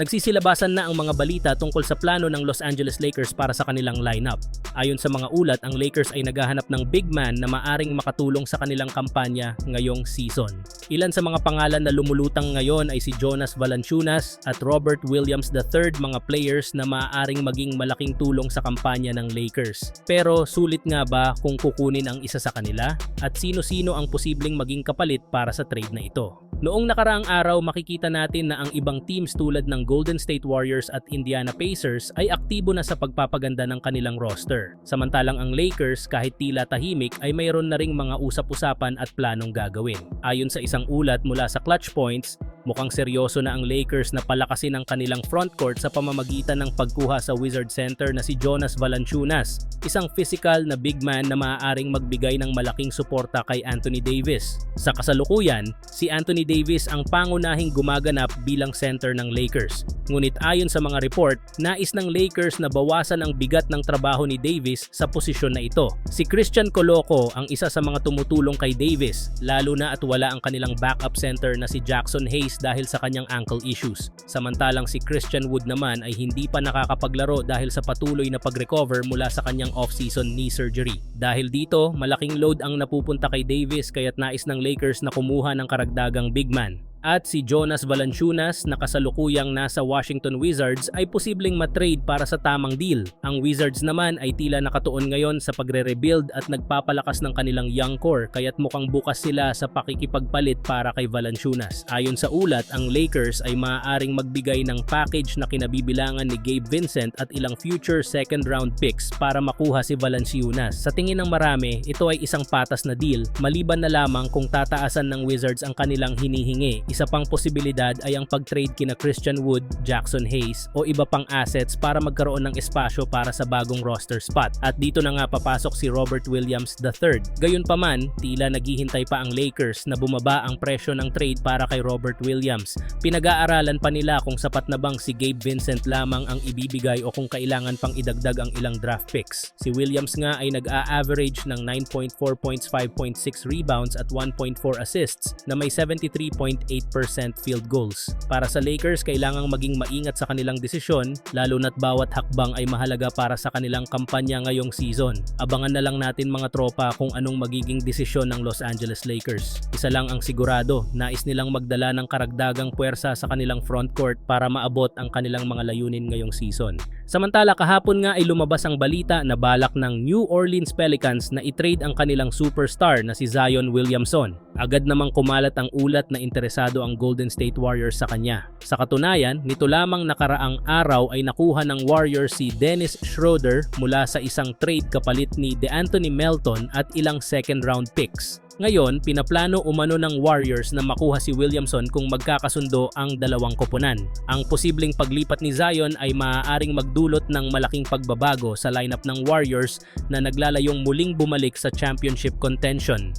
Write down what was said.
Nagsisilabasan na ang mga balita tungkol sa plano ng Los Angeles Lakers para sa kanilang lineup. Ayon sa mga ulat, ang Lakers ay naghahanap ng big man na maaring makatulong sa kanilang kampanya ngayong season. Ilan sa mga pangalan na lumulutang ngayon ay si Jonas Valanciunas at Robert Williams III mga players na maaaring maging malaking tulong sa kampanya ng Lakers. Pero sulit nga ba kung kukunin ang isa sa kanila? At sino-sino ang posibleng maging kapalit para sa trade na ito? Noong nakaraang araw makikita natin na ang ibang teams tulad ng Golden State Warriors at Indiana Pacers ay aktibo na sa pagpapaganda ng kanilang roster. Samantalang ang Lakers kahit tila tahimik ay mayroon na ring mga usap-usapan at planong gagawin. Ayon sa isang ulat mula sa Clutch Points, Mukhang seryoso na ang Lakers na palakasin ang kanilang frontcourt sa pamamagitan ng pagkuha sa Wizard Center na si Jonas Valanciunas, isang physical na big man na maaaring magbigay ng malaking suporta kay Anthony Davis. Sa kasalukuyan, si Anthony Davis ang pangunahing gumaganap bilang center ng Lakers. Ngunit ayon sa mga report, nais ng Lakers na bawasan ang bigat ng trabaho ni Davis sa posisyon na ito. Si Christian Coloco ang isa sa mga tumutulong kay Davis, lalo na at wala ang kanilang backup center na si Jackson Hayes dahil sa kanyang ankle issues. Samantalang si Christian Wood naman ay hindi pa nakakapaglaro dahil sa patuloy na pag-recover mula sa kanyang off-season knee surgery. Dahil dito, malaking load ang napupunta kay Davis kaya't nais ng Lakers na kumuha ng karagdagang big man. At si Jonas Valanciunas na kasalukuyang nasa Washington Wizards ay posibleng matrade para sa tamang deal. Ang Wizards naman ay tila nakatuon ngayon sa pagre-rebuild at nagpapalakas ng kanilang young core kaya't mukhang bukas sila sa pakikipagpalit para kay Valanciunas. Ayon sa ulat, ang Lakers ay maaaring magbigay ng package na kinabibilangan ni Gabe Vincent at ilang future second round picks para makuha si Valanciunas. Sa tingin ng marami, ito ay isang patas na deal maliban na lamang kung tataasan ng Wizards ang kanilang hinihingi isa pang posibilidad ay ang pag-trade kina Christian Wood, Jackson Hayes o iba pang assets para magkaroon ng espasyo para sa bagong roster spot. At dito na nga papasok si Robert Williams III. Gayunpaman, tila naghihintay pa ang Lakers na bumaba ang presyo ng trade para kay Robert Williams. Pinag-aaralan pa nila kung sapat na bang si Gabe Vincent lamang ang ibibigay o kung kailangan pang idagdag ang ilang draft picks. Si Williams nga ay nag-a-average ng 9.4 points, 5.6 rebounds at 1.4 assists na may 73.8 8% field goals. Para sa Lakers, kailangang maging maingat sa kanilang desisyon, lalo na't bawat hakbang ay mahalaga para sa kanilang kampanya ngayong season. Abangan na lang natin mga tropa kung anong magiging desisyon ng Los Angeles Lakers. Isa lang ang sigurado, nais nilang magdala ng karagdagang puwersa sa kanilang frontcourt para maabot ang kanilang mga layunin ngayong season. Samantala kahapon nga ay lumabas ang balita na balak ng New Orleans Pelicans na i-trade ang kanilang superstar na si Zion Williamson. Agad namang kumalat ang ulat na interesado ang Golden State Warriors sa kanya. Sa katunayan, nito lamang nakaraang araw ay nakuha ng Warriors si Dennis Schroeder mula sa isang trade kapalit ni DeAnthony Melton at ilang second round picks. Ngayon, pinaplano umano ng Warriors na makuha si Williamson kung magkakasundo ang dalawang koponan. Ang posibleng paglipat ni Zion ay maaaring magdulot ng malaking pagbabago sa lineup ng Warriors na naglalayong muling bumalik sa championship contention.